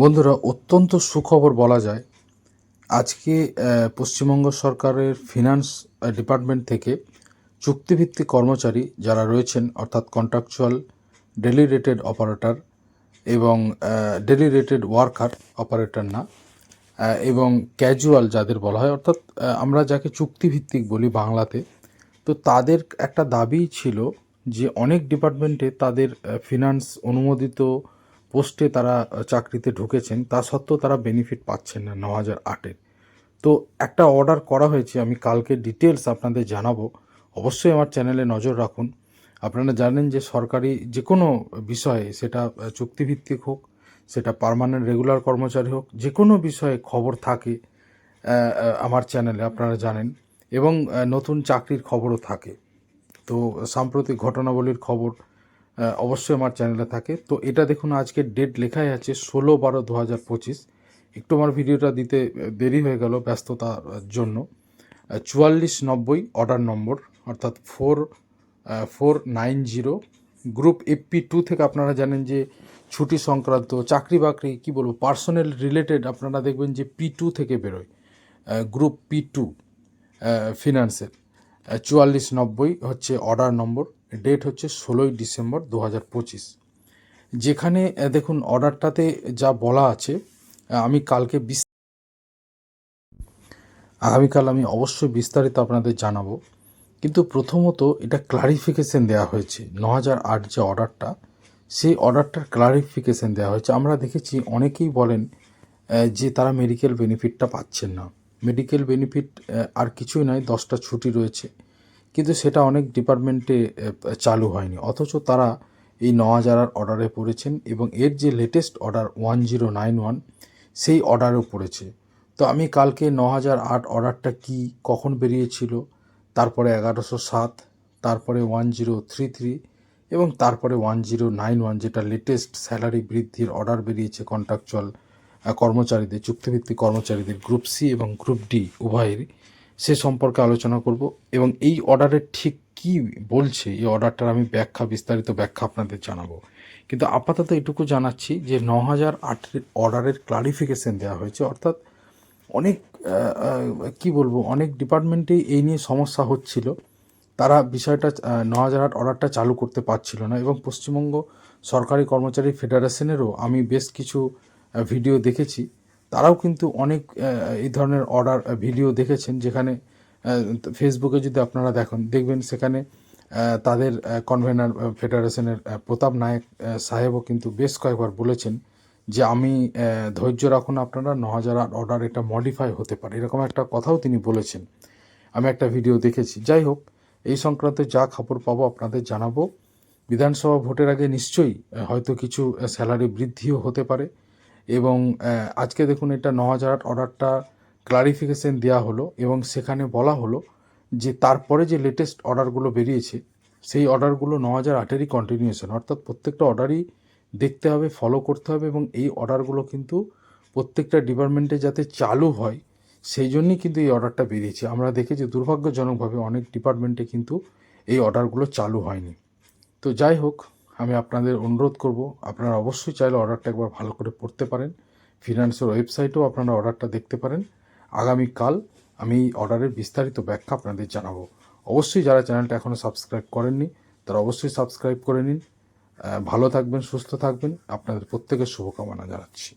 বন্ধুরা, অত্যন্ত সুখবর বলা যায়, আজকে পশ্চিমবঙ্গ সরকারের ফিনান্স ডিপার্টমেন্ট থেকে চুক্তিভিত্তিক কর্মচারী যারা রয়েছেন, অর্থাৎ কন্ট্রাকচুয়াল ডেলি রেটেড অপারেটর এবং ডেলি রেটেড ওয়ার্কার অপারেটর না এবং ক্যাজুয়াল যাদের বলা হয়, অর্থাৎ আমরা যাকে চুক্তিভিত্তিক বলি বাংলাতে, তো তাদের একটা দাবি ছিল যে অনেক ডিপার্টমেন্টে তাদের ফিনান্স অনুমোদিত পোস্টে তারা চাকরিতে ঢুকেছেন, তা সত্ত্বেও তারা বেনিফিট পাচ্ছেন না ন হাজার আটের তো একটা অর্ডার করা হয়েছে, আমি কালকে ডিটেলস আপনাদের জানাব। অবশ্যই আমার চ্যানেলে নজর রাখুন। আপনারা জানেন যে সরকারি যে কোনো বিষয়ে সেটা চুক্তিভিত্তিক হোক, সেটা পার্মানেন্ট রেগুলার কর্মচারী হোক যে কোনো বিষয়ে খবর থাকে আমার চ্যানেলে আপনারা জানেন। এবং নতুন চাকরির খবরও থাকে। তো সাম্প্রতিক ঘটনাবলীর খবর অবশ্যই আমার চ্যানেলে থাকে। তো এটা দেখুন, আজকে ডেট লেখাই আছে ষোলো বারো দু হাজার পঁচিশ। একটু আমার ভিডিওটা দিতে দেরি হয়ে গেল ব্যস্ততার জন্য। চুয়াল্লিশ নব্বই অর্ডার নম্বর অর্থাৎ four four nine zero group AP two থেকে আপনারা জানেন যে ছুটি সংক্রান্ত, চাকরি বাকরি, কী বলব পার্সোনাল রিলেটেড আপনারা দেখবেন যে পি টু থেকে বেরোয়। গ্রুপ পি টু ফিনান্সের চুয়াল্লিশ নব্বই হচ্ছে অর্ডার নম্বর ডেট হচ্ছে ষোলোই ডিসেম্বর দু হাজার পঁচিশ। যেখানে দেখুন অর্ডারটাতে যা বলা আছে আমি কালকে বিস আগামীকাল আমি অবশ্যই বিস্তারিত আপনাদের জানাব। কিন্তু প্রথমত এটা ক্লারিফিকেশন দেওয়া হয়েছে ন হাজার আট যে অর্ডারটা সেই অর্ডারটার ক্লারিফিকেশন দেওয়া হয়েছে। আমরা দেখেছি অনেকেই বলেন যে তারা মেডিকেল বেনিফিটটা পাচ্ছেন না। মেডিকেল বেনিফিট আর কিছুই নয়, দশটা ছুটি রয়েছে। কিন্তু সেটা অনেক ডিপার্টমেন্টে চালু হয়নি। অথচ তারা এই ন হাজার অর্ডারে পড়েছেন এবং এর যে latest order one zero nine one সেই অর্ডারও পড়েছে। তো আমি কালকে ন হাজার আট অর্ডারটা কী, কখন বেরিয়েছিল, তারপরে এগারোশো সাত, তারপরে ওয়ান জিরো থ্রি থ্রি এবং তারপরে ওয়ান জিরো নাইন ওয়ান যেটা লেটেস্ট স্যালারি বৃদ্ধির অর্ডার বেরিয়েছে কন্ট্রাকচুয়াল কর্মচারীদের, চুক্তিভিত্তিক কর্মচারীদের গ্রুপ সি এবং গ্রুপ ডি উভয়েরই। সে সম্পর্কে আলোচনা করব এবং এই অর্ডারের ঠিক কী বলছে, এই অর্ডারটার আমি ব্যাখ্যা, বিস্তারিত ব্যাখ্যা আপনাদের জানাব। কিন্তু আপাতত এটুকু জানাচ্ছি যে ন হাজার আটের অর্ডারের ক্লারিফিকেশন দেওয়া হয়েছে। অর্থাৎ অনেক কি বলব, অনেক ডিপার্টমেন্টেই এই নিয়ে সমস্যা হচ্ছিল। তারা বিষয়টা ন হাজার আট অর্ডারটা চালু করতে পারছিল না এবং পশ্চিমবঙ্গ সরকারি কর্মচারী ফেডারেশনেরও আমি বেশ কিছু ভিডিও দেখেছি। তারাও কিন্তু অনেক এই ধরনের অর্ডার ভিডিও দেখেছেন যেখানে ফেসবুকে যদি আপনারা দেখেন, দেখবেন সেখানে তাদের কনভেনার ফেডারেশনের প্রতাপ নায়ক সাহেবও কিন্তু বেশ কয়েকবার বলেছেন যে আমি ধৈর্য রাখুন আপনারা ন হাজার অর্ডার এটা মডিফাই হতে পারে। এরকম একটা কথাও তিনি বলেছেন। আমি একটা ভিডিও দেখেছি। যাই হোক, এই সংক্রান্ত যা খবর পাবো আপনাদের জানাব। বিধানসভা ভোটের আগে নিশ্চয়ই হয়তো কিছু স্যালারি বৃদ্ধিও হতে পারে। এবং আজকে দেখুন এটা ন হাজার আট অর্ডারটা ক্লারিফিকেশন দেওয়া হলো এবং সেখানে বলা হলো যে তারপরে যে লেটেস্ট অর্ডারগুলো বেরিয়েছে, সেই অর্ডারগুলো ন হাজার আটেরই কন্টিনিউশন অর্থাৎ প্রত্যেকটা অর্ডারই দেখতে হবে ফলো করতে হবে এবং এই অর্ডারগুলো কিন্তু প্রত্যেকটা ডিপার্টমেন্টে যাতে চালু হয়, সেই জন্যই কিন্তু এই অর্ডারটা বেরিয়েছে। আমরা দেখেছি দুর্ভাগ্যজনকভাবে অনেক ডিপার্টমেন্টে কিন্তু এই অর্ডারগুলো চালু হয়নি। তো যাই হোক আমি আপনাদের অনুরোধ করব, আপনারা অবশ্যই চাইলে অর্ডারটা একবার ভালো করে পড়তে পারেন। ফিনান্সের ওয়েবসাইটেও আপনারা অর্ডারটা দেখতে পারেন। আগামীকাল আমি অর্ডারের বিস্তারিত ব্যাখ্যা আপনাদের জানাব। অবশ্যই যারা চ্যানেলটা এখনও সাবস্ক্রাইব করেননি, তারা অবশ্যই সাবস্ক্রাইব করে নিন। ভালো থাকবেন, সুস্থ থাকবেন। আপনাদের প্রত্যেকের শুভকামনা জানাচ্ছি।